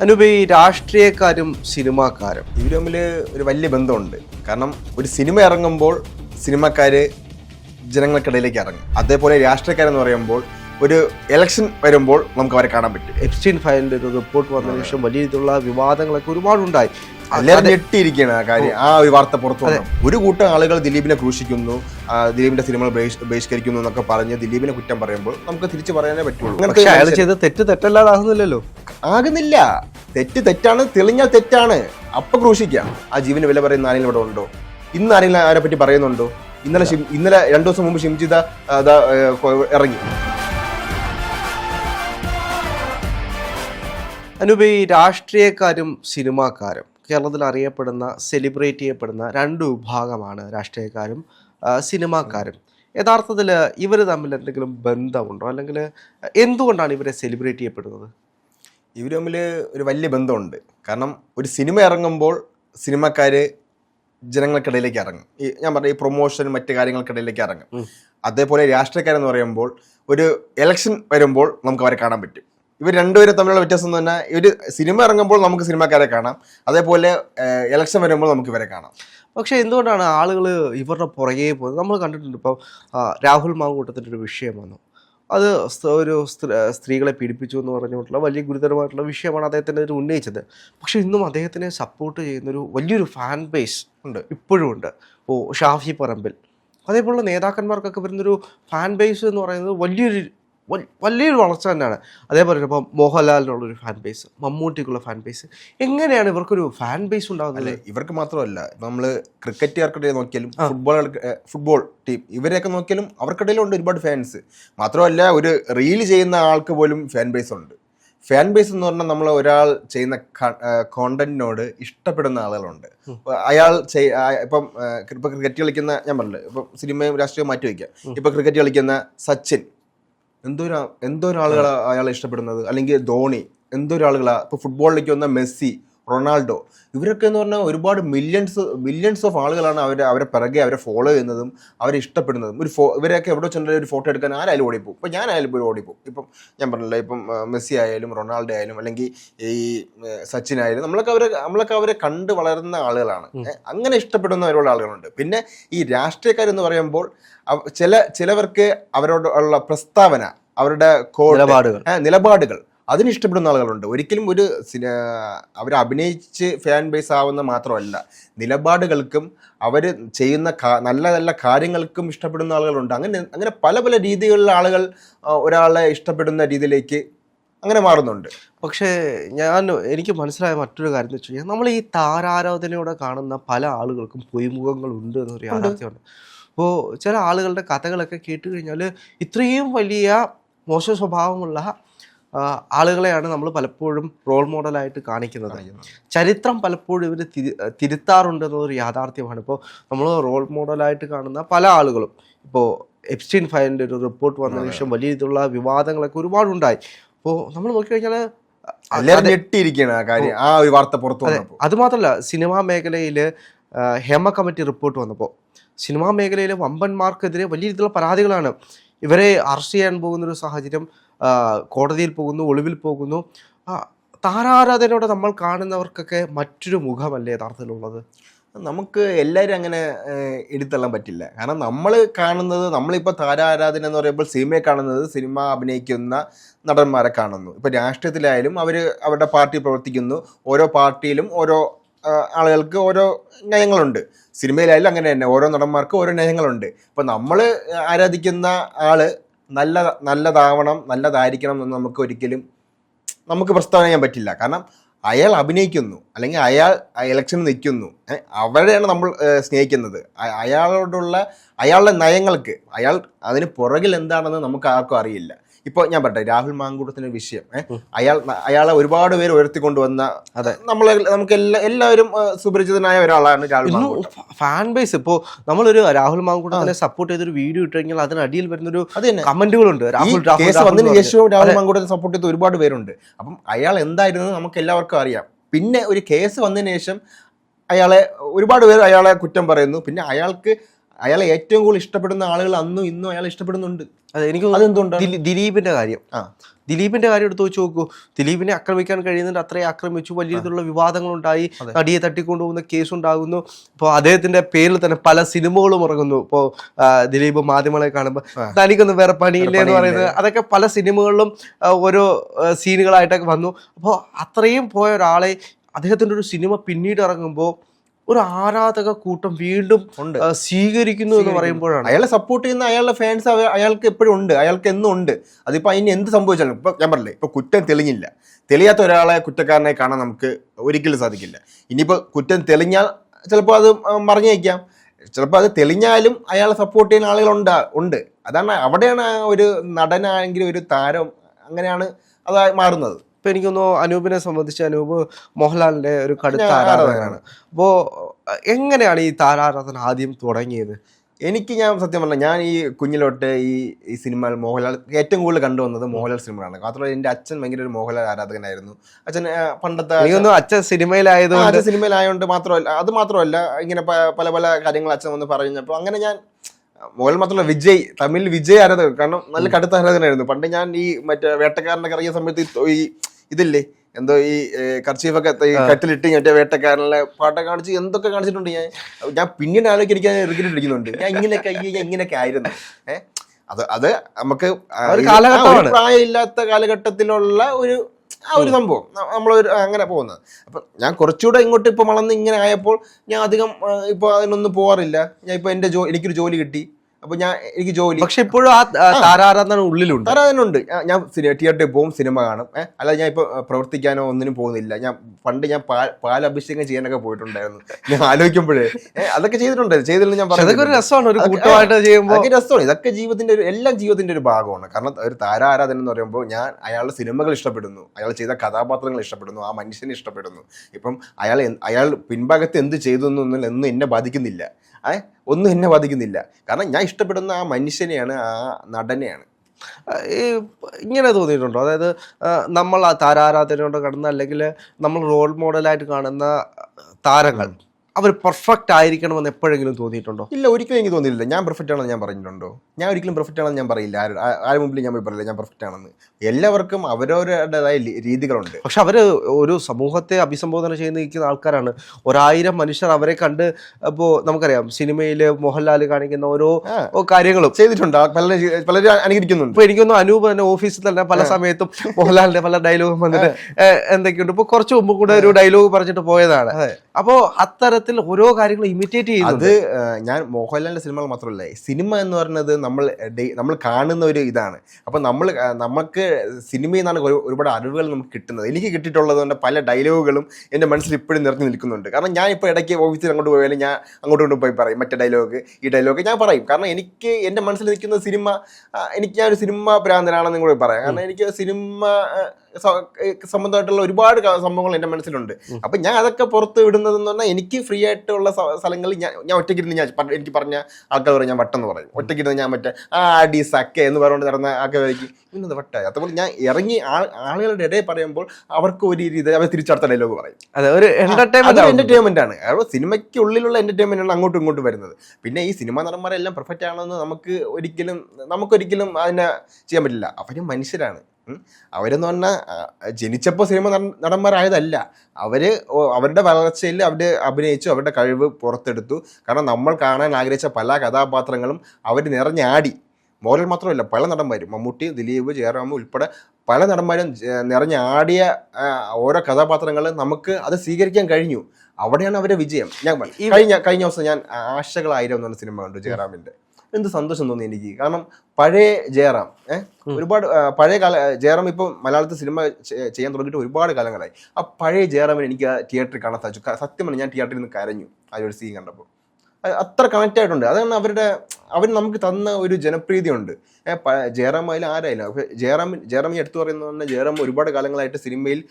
അനുപ ഈ രാഷ്ട്രീയക്കാരും സിനിമാക്കാരും. ഇവർ തമ്മിൽ ഒരു വലിയ ബന്ധമുണ്ട്. കാരണം ഒരു സിനിമ ഇറങ്ങുമ്പോൾ സിനിമാക്കാർ ജനങ്ങൾക്കിടയിലേക്ക് ഇറങ്ങും. അതേപോലെ രാഷ്ട്രീയക്കാരെന്ന് പറയുമ്പോൾ ഒരു ഇലക്ഷൻ വരുമ്പോൾ നമുക്ക് അവരെ കാണാൻ പറ്റും. എപ്സ്റ്റീൻ ഫയലിന്റെ ഒരു റിപ്പോർട്ട് വന്ന ശേഷം വലിയ രീതിയിലുള്ള വിവാദങ്ങളൊക്കെ ഒരുപാടുണ്ടായി. എല്ലാവരും ഞെട്ടിയിരിക്കുകയാണ് ആ കാര്യം ആ ഒരു വാർത്ത പുറത്തു ഒരു കൂട്ടം ആളുകൾ ദിലീപിനെ ക്രൂശിക്കുന്നു ദിലീപിന്റെ സിനിമകൾ ബഹിഷ്- ബഹിഷ്കരിക്കുന്നു എന്നൊക്കെ പറഞ്ഞ് ദിലീപിനെ കുറ്റം പറയുമ്പോൾ നമുക്ക് തിരിച്ചു പറയാനേ പറ്റുള്ളൂ. അയാൾ ചെയ്ത തെറ്റ് തെറ്റല്ലാതാകുന്നില്ലല്ലോ. ആകുന്നില്ല. തെറ്റ് തെറ്റാണ് തെളിഞ്ഞാൽ തെറ്റാണ്. അപ്പൊ ക്രൂശിക്കാം. ആ ജീവന് വില പറയുന്ന ആരെങ്കിലും ഇവിടെ ഉണ്ടോ? ഇന്ന് ആരെങ്കിലും അവരെ പറ്റി പറയുന്നുണ്ടോ? ഇന്നലെ ഇന്നലെ രണ്ടു ദിവസം മുമ്പ് ഷിംജിത ഇറങ്ങി. അനൂപ് ഈ രാഷ്ട്രീയക്കാരും സിനിമാക്കാരും കേരളത്തിൽ അറിയപ്പെടുന്ന സെലിബ്രേറ്റ് ചെയ്യപ്പെടുന്ന രണ്ട് വിഭാഗമാണ് രാഷ്ട്രീയക്കാരും സിനിമാക്കാരും. യഥാർത്ഥത്തിൽ ഇവർ തമ്മിൽ എന്തെങ്കിലും ബന്ധമുണ്ടോ? അല്ലെങ്കിൽ എന്തുകൊണ്ടാണ് ഇവരെ സെലിബ്രേറ്റ് ചെയ്യപ്പെടുന്നത്? ഇവർ തമ്മിൽ ഒരു വലിയ ബന്ധമുണ്ട്. കാരണം ഒരു സിനിമ ഇറങ്ങുമ്പോൾ സിനിമക്കാർ ജനങ്ങൾക്കിടയിലേക്ക് ഇറങ്ങും. ഈ ഞാൻ പറഞ്ഞ ഈ പ്രൊമോഷൻ മറ്റു കാര്യങ്ങൾക്കിടയിലേക്ക് ഇറങ്ങും. അതേപോലെ രാഷ്ട്രീയക്കാരെന്ന് പറയുമ്പോൾ ഒരു എലക്ഷൻ വരുമ്പോൾ നമുക്ക് അവരെ കാണാൻ പറ്റും. ഇവർ രണ്ടുപേരും തമ്മിലുള്ള വ്യത്യാസം എന്ന് പറഞ്ഞാൽ ഇവർ സിനിമ ഇറങ്ങുമ്പോൾ നമുക്ക് സിനിമക്കാരെ കാണാം. അതേപോലെ ഇലക്ഷൻ വരുമ്പോൾ നമുക്ക് ഇവരെ കാണാം. പക്ഷേ എന്തുകൊണ്ടാണ് ആളുകൾ ഇവരുടെ പുറകെ പോകുന്നത്? നമ്മൾ കണ്ടിട്ടുണ്ട് ഇപ്പോൾ രാഹുൽ മാങ്കൂട്ടത്തിന്റെ ഒരു വിഷയം വന്നു. അത് ഒരു സ്ത്രീ- സ്ത്രീകളെ പീഡിപ്പിച്ചു എന്ന് പറഞ്ഞിട്ടുള്ള വലിയ ഗുരുതരമായിട്ടുള്ള വിഷയമാണ് അദ്ദേഹത്തിന്റെ ഇതിൽ ഉന്നയിച്ചത്. പക്ഷേ ഇന്നും അദ്ദേഹത്തിനെ സപ്പോർട്ട് ചെയ്യുന്നൊരു വലിയൊരു ഫാൻ ബേസ് ഉണ്ട് ഇപ്പോഴും ഉണ്ട്. ഓ ഷാഫി പറമ്പിൽ. അതേപോലുള്ള നേതാക്കന്മാർക്കൊക്കെ വരുന്നൊരു ഫാൻ ബേസ് എന്ന് പറയുന്നത് വലിയൊരു വലിയൊരു വളർച്ച തന്നെയാണ്. അതേപോലെ ഇപ്പോൾ മോഹൻലാലിനുള്ളൊരു ഫാൻ ബേസ് മമ്മൂട്ടിക്കുള്ള ഫാൻ ബേസ് എങ്ങനെയാണ് ഇവർക്കൊരു ഫാൻ ബേസ് ഉണ്ടാകുന്നത്? അല്ലെ ഇവർക്ക് മാത്രമല്ല നമ്മൾ ക്രിക്കറ്റുകാർക്കിടയിൽ നോക്കിയാലും ഫുട്ബോൾ ഫുട്ബോൾ ടീം ഇവരെയൊക്കെ നോക്കിയാലും അവർക്കിടയിലുണ്ട് ഒരുപാട് ഫാൻസ് മാത്രമല്ല ഒരു റീൽ ചെയ്യുന്ന ആൾക്ക് പോലും ഫാൻ ബേസ് ഉണ്ട്. ഫാൻ ബേസ് എന്ന് പറഞ്ഞാൽ നമ്മൾ ഒരാൾ ചെയ്യുന്ന കോണ്ടന്റിനോട് ഇഷ്ടപ്പെടുന്ന ആളുകളുണ്ട്. അയാൾ ഇപ്പം ഇപ്പം ക്രിക്കറ്റ് കളിക്കുന്ന ഞാൻ പറഞ്ഞില്ല ഇപ്പം സിനിമയും രാഷ്ട്രീയവും മാറ്റി വയ്ക്കാം ഇപ്പൊ ക്രിക്കറ്റ് കളിക്കുന്ന സച്ചിൻ എന്തോരാ എന്തോരാളുകളാണ് അയാളെ ഇഷ്ടപ്പെടുന്നത്? അല്ലെങ്കിൽ ധോണി. എന്തോരാളുകളാണ് ഇപ്പോൾ ഇപ്പൊ ഫുട്ബോളിലേക്ക് വന്ന മെസ്സി. റൊണാൾഡോ. ഇവരൊക്കെ എന്ന് പറഞ്ഞാൽ ഒരുപാട് മില്യൺസ് മില്യൺസ് ഓഫ് ആളുകളാണ് അവരെ അവരെ പിറകെ അവരെ ഫോളോ ചെയ്യുന്നതും അവരെ ഇഷ്ടപ്പെടുന്നതും. ഒരു ഫോ ഇവരെയൊക്കെ എവിടെ ചെന്നാലും ഒരു ഫോട്ടോ എടുക്കാൻ ആരായാലും ഓടിപ്പോകും. ഇപ്പം ഞാനായാലും പോലും ഓടിപ്പോകും. ഇപ്പം ഞാൻ പറഞ്ഞില്ല ഇപ്പം മെസ്സി ആയാലും റൊണാൾഡോ ആയാലും അല്ലെങ്കിൽ ഈ സച്ചിൻ ആയാലും നമ്മളൊക്കെ അവരെ നമ്മളൊക്കെ അവരെ കണ്ട് വളരുന്ന ആളുകളാണ്. അങ്ങനെ ഇഷ്ടപ്പെടുന്ന ഒരുപാട് ആളുകളുണ്ട്. പിന്നെ ഈ രാഷ്ട്രീയക്കാരെന്ന് പറയുമ്പോൾ ചില ചിലവർക്ക് അവരോടുള്ള പ്രസ്താവന അവരുടെ നിലപാടുകൾ. നിലപാടുകൾ. അതിന് ഇഷ്ടപ്പെടുന്ന ആളുകളുണ്ട്. ഒരിക്കലും ഒരു അവർ അഭിനയിച്ച് ഫാൻ ബേസ് ആവുന്ന മാത്രമല്ല നിലപാടുകൾക്കും അവർ ചെയ്യുന്ന നല്ല നല്ല കാര്യങ്ങൾക്കും ഇഷ്ടപ്പെടുന്ന ആളുകളുണ്ട്. അങ്ങനെ അങ്ങനെ പല പല രീതികളിലുള്ള ആളുകൾ ഒരാളെ ഇഷ്ടപ്പെടുന്ന രീതിയിലേക്ക് അങ്ങനെ മാറുന്നുണ്ട്. പക്ഷേ ഞാൻ എനിക്ക് മനസ്സിലായ മറ്റൊരു കാര്യം എന്ന് വെച്ച് കഴിഞ്ഞാൽ നമ്മൾ ഈ താരാരാധനയോടെ കാണുന്ന പല ആളുകൾക്കും പൊയ്മുഖങ്ങളുണ്ട് എന്നൊരു യാഥാർത്ഥ്യമുണ്ട്. അപ്പോൾ ചില ആളുകളുടെ കഥകളൊക്കെ കേട്ട് കഴിഞ്ഞാൽ ഇത്രയും വലിയ മോശ സ്വഭാവമുള്ള ആളുകളെയാണ് നമ്മൾ പലപ്പോഴും റോൾ മോഡലായിട്ട് കാണിക്കുന്നത്. ചരിത്രം പലപ്പോഴും ഇവർ തിരി തിരുത്താറുണ്ട് എന്നതൊരു യാഥാർത്ഥ്യമാണ്. ഇപ്പോൾ നമ്മൾ റോൾ മോഡലായിട്ട് കാണുന്ന പല ആളുകളും ഇപ്പോൾ എപ്സ്റ്റീൻ ഫയലിന്റെ ഒരു റിപ്പോർട്ട് വന്ന ശേഷം വലിയ രീതിയിലുള്ള വിവാദങ്ങളൊക്കെ ഒരുപാടുണ്ടായി. അപ്പോൾ നമ്മൾ നോക്കിക്കഴിഞ്ഞാൽ ആ ഒരു വാർത്ത പുറത്തു വന്നപ്പോൾ. അതുമാത്രമല്ല സിനിമാ മേഖലയിൽ ഹേമ കമ്മിറ്റി റിപ്പോർട്ട് വന്നപ്പോൾ. സിനിമാ മേഖലയിലെ വമ്പന്മാർക്കെതിരെ വലിയ രീതിയിലുള്ള പരാതികളാണ് ഇവരെ അറസ്റ്റ് ചെയ്യാൻ പോകുന്ന ഒരു സാഹചര്യം കോടതിയിൽ പോകുന്നു ഒളിവിൽ പോകുന്നു. താരാരാധനയോടെ നമ്മൾ കാണുന്നവർക്കൊക്കെ മറ്റൊരു മുഖമല്ലേ യഥാർത്ഥത്തിലുള്ളത്? നമുക്ക് എല്ലാവരും അങ്ങനെ എടുത്തള്ളാൻ പറ്റില്ല. കാരണം നമ്മൾ കാണുന്നത് നമ്മളിപ്പോൾ താരാരാധന എന്ന് പറയുമ്പോൾ സിനിമയെ കാണുന്നത് സിനിമ അഭിനയിക്കുന്ന നടന്മാരെ കാണുന്നു. ഇപ്പോൾ രാഷ്ട്രീയത്തിലായാലും അവർ അവരുടെ പാർട്ടി പ്രവർത്തിക്കുന്നു. ഓരോ പാർട്ടിയിലും ഓരോ ആളുകൾക്ക് ഓരോ നയങ്ങളുണ്ട്. സിനിമയിലായാലും അങ്ങനെ തന്നെ. ഓരോ നടന്മാർക്ക് ഓരോ നയങ്ങളുണ്ട്. ഇപ്പോൾ നമ്മൾ ആരാധിക്കുന്ന ആൾ നല്ല നല്ലതാവണം നല്ലതായിരിക്കണം എന്ന് നമുക്ക് ഒരിക്കലും നമുക്ക് പ്രസ്താവന ചെയ്യാൻ പറ്റില്ല. കാരണം അയാൾ അഭിനയിക്കുന്നു. അല്ലെങ്കിൽ അയാൾ ഇലക്ഷന് നിൽക്കുന്നു. അവരെയാണ് നമ്മൾ സ്നേഹിക്കുന്നത്. അയാളോടുള്ള അയാളുടെ നയങ്ങൾക്ക് അയാൾ അതിന് പുറകിൽ എന്താണെന്ന് നമുക്ക് ആർക്കും അറിയില്ല. ഇപ്പോൾ ഞാൻ പറട്ടെ രാഹുൽ മാങ്കൂട്ടത്തിന്റെ വിഷയം അയാൾ അയാളെ ഒരുപാട് പേര് ഉയർത്തിക്കൊണ്ടുവന്ന അതെ. നമ്മൾ നമുക്ക് എല്ലാ എല്ലാവരും സുപരിചിതനായ ഒരാളാണ് രാഹുൽ ഫാൻ ബേസ് ഇപ്പോൾ നമ്മളൊരു രാഹുൽ മാങ്കൂട്ടത്തിനെ സപ്പോർട്ട് ചെയ്തൊരു വീഡിയോ ഇട്ടുകഴിഞ്ഞാൽ അതിനടിയിൽ വരുന്നൊരു കമന്റുകളുണ്ട് രാഹുൽ കേസ് വന്നതിന് ശേഷവും രാഹുൽ. മാങ്കൂട്ടത്തെ സപ്പോർട്ട് ചെയ്ത ഒരുപാട് പേരുണ്ട്. അപ്പം അയാൾ എന്തായിരുന്നു നമുക്ക് എല്ലാവർക്കും അറിയാം. പിന്നെ ഒരു കേസ് വന്നതിന് ശേഷം അയാളെ ഒരുപാട് പേർ അയാളെ കുറ്റം പറയുന്നു. പിന്നെ അയാൾക്ക് അയാളെ ഏറ്റവും കൂടുതൽ ഇഷ്ടപ്പെടുന്ന ആളുകൾ അന്നും ഇന്നും അയാൾ ഇഷ്ടപ്പെടുന്നുണ്ട്. അതെ എനിക്ക് അതെന്തുകൊണ്ട് ദിലീപിന്റെ കാര്യം. ആ. ദിലീപിന്റെ കാര്യം എടുത്ത് വെച്ച് നോക്കൂ. ദിലീപിനെ ആക്രമിക്കാൻ കഴിയുന്നുണ്ട് അത്രയും ആക്രമിച്ചു വലിയ രീതിയിലുള്ള വിവാദങ്ങളുണ്ടായി. നടിയെ തട്ടിക്കൊണ്ടുപോകുന്ന കേസ് ഉണ്ടാകുന്നു ഇപ്പോൾ അദ്ദേഹത്തിന്റെ പേരിൽ തന്നെ പല സിനിമകളും ഇറങ്ങുന്നു. ഇപ്പോൾ ദിലീപ് മാധ്യമങ്ങളെ കാണുമ്പോൾ തനിക്കൊന്നും വേറെ പണിയില്ല എന്ന് പറയുന്നത് അതൊക്കെ പല സിനിമകളിലും ഓരോ സീനുകളായിട്ടൊക്കെ വന്നു. അപ്പോൾ അത്രയും പോയ ഒരാളെ അദ്ദേഹത്തിന്റെ ഒരു സിനിമ പിന്നീട് ഇറങ്ങുമ്പോൾ ഒരു ആരാധക കൂട്ടം വീണ്ടും ഉണ്ട്. സ്വീകരിക്കുന്നു എന്ന് പറയുമ്പോഴാണ്. അയാളെ സപ്പോർട്ട് ചെയ്യുന്ന അയാളുടെ ഫാൻസ് അയാൾക്ക് എപ്പോഴും ഉണ്ട്. അയാൾക്ക് എന്നും ഉണ്ട്. അതിപ്പോൾ അതിന് എന്ത് സംഭവിച്ചാലും ഇപ്പൊ ഞാൻ പറഞ്ഞില്ലേ ഇപ്പൊ കുറ്റം തെളിഞ്ഞില്ല. തെളിയാത്ത ഒരാളെ കുറ്റക്കാരനെ കാണാൻ നമുക്ക് ഒരിക്കലും സാധിക്കില്ല. ഇനിയിപ്പോൾ കുറ്റം തെളിഞ്ഞാൽ ചിലപ്പോൾ അത് മറിഞ്ഞേക്കാം ചിലപ്പോൾ അത് തെളിഞ്ഞാലും അയാളെ സപ്പോർട്ട് ചെയ്യുന്ന ആളുകളുണ്ട് ഉണ്ട് അതാണ് അവിടെയാണ് ആ ഒരു നടനാണെങ്കിലും ഒരു താരം അങ്ങനെയാണ് അത് മാറുന്നത്. ഇപ്പൊ തോന്നുന്നു അനൂപിനെ സംബന്ധിച്ച് അനൂപ് മോഹൻലാലിന്റെ ഒരു കടുത്ത ആരാധകനാണ്. അപ്പോ എങ്ങനെയാണ് ഈ താരാരാധന ആദ്യം തുടങ്ങിയത്? എനിക്ക് ഞാൻ സത്യം പറഞ്ഞ ഞാൻ ഈ കുഞ്ഞിലോട്ട് ഈ ഈ സിനിമ മോഹൻലാൽ ഏറ്റവും കൂടുതൽ കണ്ടുവന്നത് മോഹൻലാൽ സിനിമകളാണ് മാത്രമല്ല എന്റെ അച്ഛൻ ഭയങ്കര ഒരു മോഹൻലാൽ ആരാധകനായിരുന്നു. അച്ഛൻ പണ്ടത്തെ അച്ഛൻ സിനിമയിലായതുകൊണ്ട് അച്ഛൻ സിനിമയിലായതുകൊണ്ട് മാത്രമല്ല അത് മാത്രമല്ല ഇങ്ങനെ പല പല കാര്യങ്ങൾ അച്ഛൻ വന്ന് പറഞ്ഞപ്പോൾ അങ്ങനെ ഞാൻ മോഹൻലാൽ മാത്രമല്ല വിജയ് തമിഴിൽ വിജയ് ആരാധകൻ കാരണം നല്ല കടുത്ത ആരാധകനായിരുന്നു. പണ്ട് ഞാൻ ഈ മറ്റേ വേട്ടക്കാരനൊക്കെ ഇറങ്ങിയ സമയത്ത് ഈ ഇതില്ലേ? എന്തോ ഈ കർച്ചീഫൊക്കെ കട്ടിലിട്ട് മറ്റേ വേട്ടക്കാരനെ പാട്ടൊക്കെ കാണിച്ച് എന്തൊക്കെ കാണിച്ചിട്ടുണ്ട് ഞാൻ? ഞാൻ പിന്നീട് ആലോചിക്കാൻ എനിക്ക് റിഗ്രറ്റ് അടിക്കുന്നുണ്ട്. ഞാൻ ഇങ്ങനെയൊക്കെ ഞാൻ ഇങ്ങനെയൊക്കെ ആയിരുന്നു. ഏഹ് അത് അത് നമുക്ക്. പ്രായമില്ലാത്ത കാലഘട്ടത്തിലുള്ള ഒരു ആ ഒരു സംഭവം. നമ്മളൊരു അങ്ങനെ പോകുന്നത്. അപ്പം ഞാൻ കുറച്ചുകൂടെ ഇങ്ങോട്ട് ഇപ്പം വളർന്ന് ഇങ്ങനെ ആയപ്പോൾ ഞാൻ അധികം ഇപ്പോൾ അതിനൊന്നും പോകാറില്ല ഞാൻ ഇപ്പോൾ എന്റെ ജോ എനിക്കൊരു ജോലി കിട്ടി. അപ്പൊ ഞാൻ എനിക്ക് ജോലി. പക്ഷെ ഇപ്പോഴും ആ താരാരാധന ഉള്ളിലുണ്ട്. താരാധനുണ്ട് ഞാൻ തിയേറ്ററിൽ പോകും സിനിമ കാണും. അല്ലാതെ ഞാൻ ഇപ്പൊ പ്രവർത്തിക്കാനോ ഒന്നിനും പോകുന്നില്ല. ഞാൻ പണ്ട് ഞാൻ പാൽ പാലഭിഷേകം ചെയ്യാനൊക്കെ പോയിട്ടുണ്ടായിരുന്നു. ഞാൻ ആലോചിക്കുമ്പോഴേ. അതൊക്കെ ചെയ്തിട്ടുണ്ട് ചെയ്തില്ല ഞാൻ പറഞ്ഞു ഒരു രസമാണ്. ഒരു കൂട്ടമായിട്ട് ചെയ്യുമ്പോൾ അതൊക്കെ രസമാണ്. ഇതൊക്കെ ജീവിതത്തിന്റെ ഒരു എല്ലാം ജീവിതത്തിന്റെ ഒരു ഭാഗമാണ്. കാരണം ഒരു താരാരാധന എന്ന് പറയുമ്പോൾ ഞാൻ അയാളുടെ സിനിമകൾ ഇഷ്ടപ്പെടുന്നു. അയാൾ ചെയ്ത കഥാപാത്രങ്ങൾ ഇഷ്ടപ്പെടുന്നു. ആ മനുഷ്യനെ ഇഷ്ടപ്പെടുന്നു. ഇപ്പം അയാൾ അയാൾ പിൻഭാഗത്ത് എന്ത് ചെയ്തു എന്നൊന്നും എന്നും എന്നെ ബാധിക്കുന്നില്ല. ഒന്നും എന്നെ ബാധിക്കുന്നില്ല. കാരണം ഞാൻ ഇഷ്ടപ്പെടുന്ന ആ മനുഷ്യനെയാണ് ആ നടനെയാണ്. ഈ ഇങ്ങനെ തോന്നിയിട്ടുണ്ടോ? അതായത് നമ്മൾ ആ താരാരാധനയോട് കടന്ന അല്ലെങ്കിൽ നമ്മൾ റോൾ മോഡലായിട്ട് കാണുന്ന താരങ്ങൾ. അവർ പെർഫെക്റ്റ് ആയിരിക്കണമെന്ന് എപ്പോഴെങ്കിലും തോന്നിയിട്ടുണ്ടോ? ഇല്ല ഒരിക്കലും എനിക്ക് തോന്നിയില്ല ഞാൻ പെർഫെക്റ്റ് ആണെന്ന് ഞാൻ പറഞ്ഞിട്ടുണ്ടോ? ഞാൻ ഒരിക്കലും പെർഫെക്റ്റ് ആണെന്ന് ഞാൻ പറയില്ല. ആരും മുമ്പിൽ ഞാൻ പോയി പറയില്ല. ഞാൻ പെർഫെക്റ്റ് ആണെന്ന്. എല്ലാവർക്കും അവരവരുടേതായ രീതികളുണ്ട്. പക്ഷെ അവർ ഒരു സമൂഹത്തെ അഭിസംബോധന ചെയ്യുന്ന നിൽക്കുന്ന ആൾക്കാരാണ്. ഒരായിരം മനുഷ്യർ അവരെ കണ്ട് ഇപ്പോൾ നമുക്കറിയാം സിനിമയിൽ മോഹൻലാൽ കാണിക്കുന്ന ഓരോ കാര്യങ്ങളും. ചെയ്തിട്ടുണ്ട്? പല പലരും അനുകരിക്കുന്നുണ്ട്. ഇപ്പൊ എനിക്കൊന്നും അനൂപ് തന്നെ ഓഫീസിൽ തന്നെ പല സമയത്തും മോഹൻലാലിന്റെ പല ഡയലോഗും വന്നിട്ട് എന്തൊക്കെയുണ്ട്? ഇപ്പൊ കുറച്ച് മുമ്പ് കൂടെ ഒരു ഡയലോഗ് പറഞ്ഞിട്ട് പോയതാണ്. അപ്പോൾ അപ്പോ അത്തരത്തിൽ ഓരോ കാര്യങ്ങൾ ഇമിറ്റേറ്റ് അത് ചെയ്യുന്നത് ആ, ഞാൻ മോഹൻലാലിന്റെ സിനിമകൾ മാത്രമല്ല സിനിമ എന്ന് പറയുന്നത് നമ്മൾ നമ്മൾ കാണുന്ന ഒരു ഇതാണ്. അപ്പൊ നമ്മൾ നമുക്ക് സിനിമയിൽ നിന്നാണ് ഒരുപാട് അറിവുകൾ നമുക്ക് കിട്ടുന്നത്. എനിക്ക് കിട്ടിയിട്ടുള്ളത് കൊണ്ട് പല ഡയലോഗുകളും എന്റെ മനസ്സിൽ ഇപ്പോഴും നിറഞ്ഞു നിൽക്കുന്നുണ്ട്. കാരണം ഞാൻ ഇപ്പോൾ ഇടയ്ക്ക് ഓഫീസിൽ അങ്ങോട്ട് പോയാലും ഞാൻ അങ്ങോട്ട് കൊണ്ട് പോയി പറയും മറ്റേ ഡയലോഗ് ഈ ഡയലോഗ് ഞാൻ പറയും. കാരണം എനിക്ക് എന്റെ മനസ്സിൽ നിൽക്കുന്ന സിനിമ എനിക്ക് ഞാൻ ഒരു സിനിമ ഭ്രാന്തനാണെന്നും കൂടി പറയാം. കാരണം എനിക്ക് സിനിമ സംബന്ധമായിട്ടുള്ള ഒരുപാട് സംഭവങ്ങൾ എന്റെ മനസ്സിലുണ്ട്. അപ്പം ഞാൻ അതൊക്കെ പുറത്ത് വിടുന്നതെന്ന് പറഞ്ഞാൽ എനിക്ക് ഫ്രീ ആയിട്ടുള്ള സ്ഥലങ്ങളിൽ ഞാൻ ഞാൻ ഒറ്റയ്ക്കിരുന്ന് ഞാൻ എനിക്ക് പറഞ്ഞ ആൾക്കാർ പറയും ഞാൻ വട്ടെന്ന് പറയും. ഒറ്റയ്ക്കിരുന്ന് ഞാൻ മറ്റേ ആ അടി സക്കെ എന്ന് പറഞ്ഞുകൊണ്ട് നടന്ന ആൾക്കാർ വരയ്ക്കും. ഇന്നത് വട്ടായി. അതുപോലെ ഞാൻ ഇറങ്ങി ആളുകളുടെ ഇടയിൽ പറയുമ്പോൾ അവർക്ക് ഒരു രീതി അവർ തിരിച്ചടുത്ത ഡയലോഗ് പറയും. അതെ ഒരു എന്റർടൈൻമെന്റ് ആണ്. സിനിമയ്ക്ക് ഉള്ളിലുള്ള എന്റർടൈൻമെന്റ് ആണ് അങ്ങോട്ടും ഇങ്ങോട്ടും വരുന്നത്. പിന്നെ ഈ സിനിമാ നടന്മാരെല്ലാം പെർഫെക്റ്റ് ആണെന്ന് നമുക്ക് ഒരിക്കലും നമുക്കൊരിക്കലും അതിനെ ചെയ്യാൻ പറ്റില്ല. അവരും മനുഷ്യരാണ്. അവരെന്ന് പറഞ്ഞാൽ ജനിച്ചപ്പോൾ സിനിമ നട- നടന്മാരായതല്ല. അവർ അവരുടെ വളർച്ചയിൽ അവർ അഭിനയിച്ചു അവരുടെ കഴിവ് പുറത്തെടുത്തു. കാരണം നമ്മൾ കാണാൻ ആഗ്രഹിച്ച പല കഥാപാത്രങ്ങളും അവർ നിറഞ്ഞാടി. മോഹൻലാൽ മാത്രമല്ല പല നടന്മാരും. മമ്മൂട്ടി ദിലീപ് ജയറാം ഉൾപ്പെടെ പല നടന്മാരും നിറഞ്ഞാടിയ ഓരോ കഥാപാത്രങ്ങൾ നമുക്ക് അത് സ്വീകരിക്കാൻ കഴിഞ്ഞു. അവിടെയാണ് അവരുടെ വിജയം. ഞാൻ കഴിഞ്ഞ കഴിഞ്ഞ ദിവസം ഞാൻ ആശകളായിരം എന്ന് പറഞ്ഞ സിനിമ കണ്ടു ജയറാമിന്റെ. എന്ത് സന്തോഷം തോന്നി എനിക്ക്? കാരണം പഴയ ജയറാം ഏഹ് ഒരുപാട് പഴയ കാല ജയറാം ഇപ്പം മലയാളത്തിൽ സിനിമ ചെയ്യാൻ തുടങ്ങിയിട്ട് ഒരുപാട് കാലങ്ങളായി. ആ പഴയ ജയറാമിന് എനിക്ക് ആ തിയേറ്ററിൽ കാണാൻ സാധിച്ചു. സത്യമാണ് ഞാൻ തിയേറ്ററിൽ നിന്ന് കരഞ്ഞു. ആ ഒരു സീൻ കണ്ടപ്പോൾ. അത്ര കണക്റ്റ് ആയിട്ടുണ്ട്. അതാണ് അവരുടെ അവർ നമുക്ക് തന്ന ഒരു ജനപ്രീതി ഉണ്ട് ഏഹ് പ- ജയറാം ആയാലും ആരായാലും അപ്പൊ ജയറാം ജയറാമിനെ എടുത്തു പറയുന്നത് തന്നെ ജയറാം ഒരുപാട് കാലങ്ങളായിട്ട് സിനിമയിൽ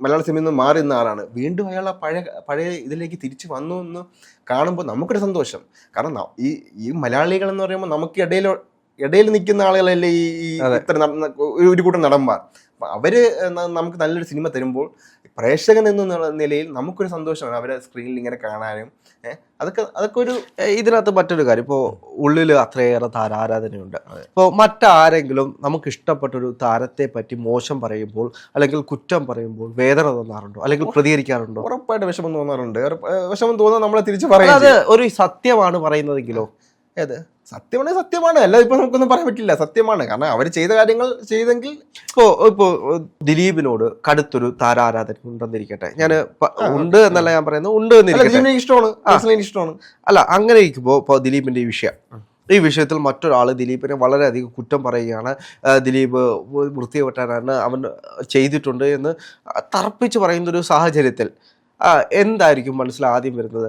മലയാള സിനിമയിൽ നിന്ന് മാറി നിന്ന ആളാണ്. വീണ്ടും അയാൾ ആ പഴയ പഴയ ഇതിലേക്ക് തിരിച്ചു വന്നു എന്ന് കാണുമ്പോൾ നമുക്കൊരു സന്തോഷം. കാരണം ഈ ഈ മലയാളികൾ എന്ന് പറയുമ്പോൾ നമുക്ക് ഇടയിൽ ഇടയിൽ നിൽക്കുന്ന ആളുകളല്ലേ ഈ. ഇത്ര ഒരു- ഒരു കൂട്ടം നടന്മാർ. അവർ നമുക്ക് നല്ലൊരു സിനിമ തരുമ്പോൾ പ്രേക്ഷകൻ എന്ന നിലയിൽ നമുക്കൊരു സന്തോഷമാണ് അവരെ സ്ക്രീനിൽ ഇങ്ങനെ കാണാനും അതൊക്കെ അതൊക്കെ ഒരു ഇതിനകത്ത് മറ്റൊരു കാര്യം. ഇപ്പോൾ ഉള്ളിൽ അത്രയേറെ താരാരാധനയുണ്ട് ഇപ്പോൾ മറ്റാരെങ്കിലും നമുക്ക് ഇഷ്ടപ്പെട്ട ഒരു താരത്തെ പറ്റി മോശം പറയുമ്പോൾ അല്ലെങ്കിൽ കുറ്റം പറയുമ്പോൾ വേദന തോന്നാറുണ്ടോ? അല്ലെങ്കിൽ പ്രതികരിക്കാറുണ്ടോ? ഉറപ്പായിട്ട് വിഷമം തോന്നാറുണ്ട്. വിഷമം തോന്നുന്നത് നമ്മളെ തിരിച്ച് പറയാം അത് ഒരു സത്യമാണ് പറയുന്നതെങ്കിലോ? ഏത്? സത്യമാണെങ്കിൽ സത്യമാണ്. അല്ലാതെ ഇപ്പൊ നമുക്കൊന്നും പറയാൻ പറ്റില്ല. സത്യമാണ്. കാരണം അവർ ചെയ്ത കാര്യങ്ങൾ ചെയ്തെങ്കിൽ ഇപ്പോ ഇപ്പോ ദിലീപിനോട് കടുത്തൊരു താരാരാധന ഉണ്ടെന്നിരിക്കട്ടെ. ഞാൻ ഉണ്ട് എന്നല്ല ഞാൻ പറയുന്നത്. ഉണ്ട് എന്നിരിക്കട്ടെ. ഇഷ്ടമാണ്. ഇഷ്ടമാണ്. അല്ല അങ്ങനെ ഇരിക്കുമ്പോൾ ഇപ്പോൾ ദിലീപിന്റെ ഈ വിഷയം. ഈ വിഷയത്തിൽ മറ്റൊരാൾ ദിലീപിനെ വളരെയധികം കുറ്റം പറയുകയാണ്. ദിലീപ് വൃത്തികെട്ടാനാണ് അവൻ ചെയ്തിട്ടുണ്ട് എന്ന് തറപ്പിച്ച് പറയുന്ന ഒരു സാഹചര്യത്തിൽ എന്തായിരിക്കും മനസ്സിൽ ആദ്യം വരുന്നത്?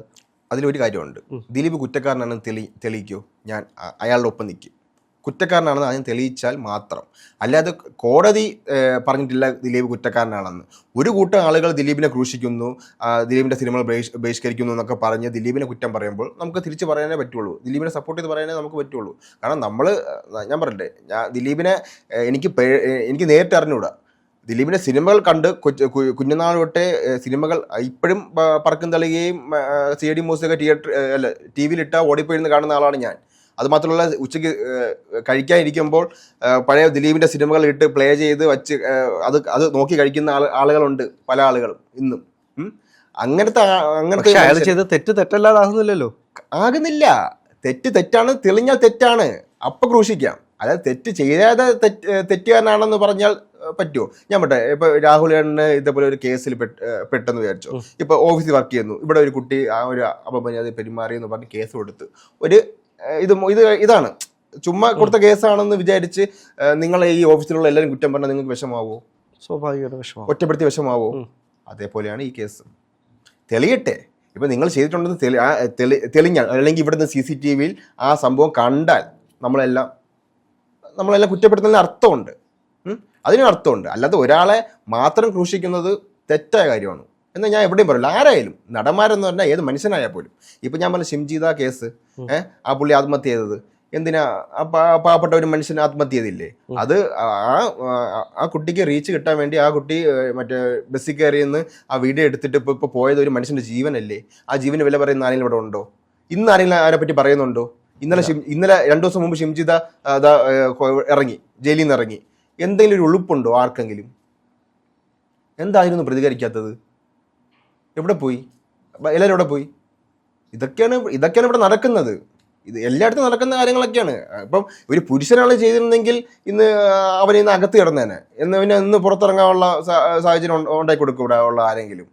അതിലൊരു കാര്യമുണ്ട്. ദിലീപ് കുറ്റക്കാരനാണെന്ന് തെളി തെളിയിക്കോ. ഞാൻ അയാളുടെ ഒപ്പം നിൽക്കും. കുറ്റക്കാരനാണെന്ന് ആദ്യം തെളിയിച്ചാൽ മാത്രം. അല്ലാതെ കോടതി പറഞ്ഞിട്ടില്ല ദിലീപ് കുറ്റക്കാരനാണെന്ന്. ഒരു കൂട്ടം ആളുകൾ ദിലീപിനെ ക്രൂശിക്കുന്നു ദിലീപിന്റെ സിനിമകൾ ബഹിഷ്കരിക്കുന്നു എന്നൊക്കെ പറഞ്ഞ് ദിലീപിനെ കുറ്റം പറയുമ്പോൾ നമുക്ക് തിരിച്ച് പറയാനേ പറ്റുള്ളൂ. ദിലീപിനെ സപ്പോർട്ട് ചെയ്ത് പറയാനേ നമുക്ക് പറ്റുള്ളൂ. കാരണം നമ്മൾ ഞാൻ പറയട്ടെ ഞാൻ ദിലീപിനെ എനിക്ക് എനിക്ക് നേരിട്ട് അറിഞ്ഞുകൂടാ ദിലീപിന്റെ സിനിമകൾ കണ്ട് കുഞ്ഞുനാൾ തൊട്ടേ സിനിമകൾ ഇപ്പോഴും പറക്കും തളികയും സി ഡി മ്യൂസിക് തിയേറ്റർ അല്ല ടി വിയിലിട്ട ഓടിപ്പോയിരുന്ന് കാണുന്ന ആളാണ് ഞാൻ. അതുമാത്രമല്ല ഉച്ചയ്ക്ക് കഴിക്കാനിരിക്കുമ്പോൾ പഴയ ദിലീപിന്റെ സിനിമകൾ ഇട്ട് പ്ലേ ചെയ്ത് വച്ച് അത് അത് നോക്കി കഴിക്കുന്ന ആൾ ആളുകളുണ്ട് പല ആളുകളും ഇന്നും. അങ്ങനത്തെ അങ്ങനത്തെ അയാൾ ചെയ്ത് തെറ്റ് തെറ്റല്ലാതാകുന്നില്ലല്ലോ. ആകുന്നില്ല. തെറ്റ് തെറ്റാണ് തെളിഞ്ഞാൽ തെറ്റാണ്. അപ്പം ക്രൂശിക്കാം. അതായത് തെറ്റ് ചെയ്യാതെ തെറ്റ് തെറ്റുകാരനാണെന്ന് പറഞ്ഞാൽ പറ്റുമോ? ഞാൻ പറ്റേ ഇപ്പൊ രാഹുൽ ഏട്ടന് ഇതേപോലെ ഒരു കേസിൽ പെട്ടെന്ന് വിചാരിച്ചു. ഇപ്പൊ ഓഫീസിൽ വർക്ക് ചെയ്യുന്നു. ഇവിടെ ഒരു കുട്ടി ആ ഒരു അപമര്യാദ പെരുമാറി എന്ന് പറഞ്ഞ് കേസ് കൊടുത്ത്. ഒരു ഇത് ഇത് ഇതാണ്. ചുമ്മാ കൊടുത്ത കേസാണെന്ന് വിചാരിച്ച് നിങ്ങൾ ഈ ഓഫീസിലുള്ള എല്ലാവരും കുറ്റം പറഞ്ഞാൽ നിങ്ങൾക്ക് വിഷമാവോ സ്വാഭാവികമായിട്ട് വിഷമം ഒറ്റപ്പെടുത്തി വിഷമാവോ അതേപോലെയാണ് ഈ കേസ്. തെളിയട്ടെ. ഇപ്പൊ നിങ്ങൾ ചെയ്തിട്ടുണ്ടെന്ന് തെളി തെളിഞ്ഞാൽ അല്ലെങ്കിൽ ഇവിടുന്ന് സി സി ടി വിയിൽ ആ സംഭവം കണ്ടാൽ നമ്മളെല്ലാം നമ്മളെല്ലാം കുറ്റപ്പെടുത്തുന്നതിന് അർത്ഥമുണ്ട്? അതിനും അർത്ഥമുണ്ട്. അല്ലാതെ ഒരാളെ മാത്രം ക്രൂശിക്കുന്നത് തെറ്റായ കാര്യമാണ്. എന്ന് ഞാൻ എവിടെയും പറയില്ല. ആരായാലും നടന്മാരെന്ന് പറഞ്ഞാൽ ഏത് മനുഷ്യനായാൽ പോലും. ഇപ്പം ഞാൻ പറഞ്ഞ ഷിംജീത കേസ് ഏഹ് ആ പുള്ളി ആത്മഹത്യ ചെയ്തത്. എന്തിനാ? പാവപ്പെട്ട ഒരു മനുഷ്യൻ ആത്മഹത്യ ചെയ്തില്ലേ? അത് ആ ആ- കുട്ടിക്ക് റീച്ച് കിട്ടാൻ വേണ്ടി ആ കുട്ടി മറ്റേ ബസ്സിൽ കയറിയെന്ന് ആ വീഡിയോ എടുത്തിട്ട് ഇപ്പോൾ ഇപ്പോൾ പോയത് ഒരു മനുഷ്യന്റെ ജീവനല്ലേ? ആ ജീവന് വില പറയുന്ന ആരെങ്കിലും ഇവിടെ ഉണ്ടോ? ഇന്ന് ആരെങ്കിലും പറ്റി പറയുന്നുണ്ടോ? ഇന്നലെ ഇന്നലെ രണ്ടു ദിവസം മുമ്പ് ഷിംജിത ഇറങ്ങി ജയിലിൽ നിന്ന് ഇറങ്ങി. എന്തെങ്കിലും ഒരു ഉളുപ്പുണ്ടോ ആർക്കെങ്കിലും? എന്തായിരുന്നു പ്രതികരിക്കാത്തത്? എവിടെ പോയി? എല്ലാവരും എവിടെ പോയി? ഇതൊക്കെയാണ് ഇതൊക്കെയാണ് ഇവിടെ നടക്കുന്നത്. ഇത് എല്ലായിടത്തും നടക്കുന്ന കാര്യങ്ങളൊക്കെയാണ്. ഇപ്പം ഒരു പുരുഷനാണ് ചെയ്തിരുന്നെങ്കിൽ ഇന്ന് അവനെ ഇന്ന് അകത്ത് കിടന്നേനെ. എന്ന് പിന്നെ ഇന്ന് പുറത്തിറങ്ങാനുള്ള സാഹചര്യം ഉണ്ട- ഉണ്ടാക്കി കൊടുക്കും ഇവിടെ ഉള്ള ആരെങ്കിലും.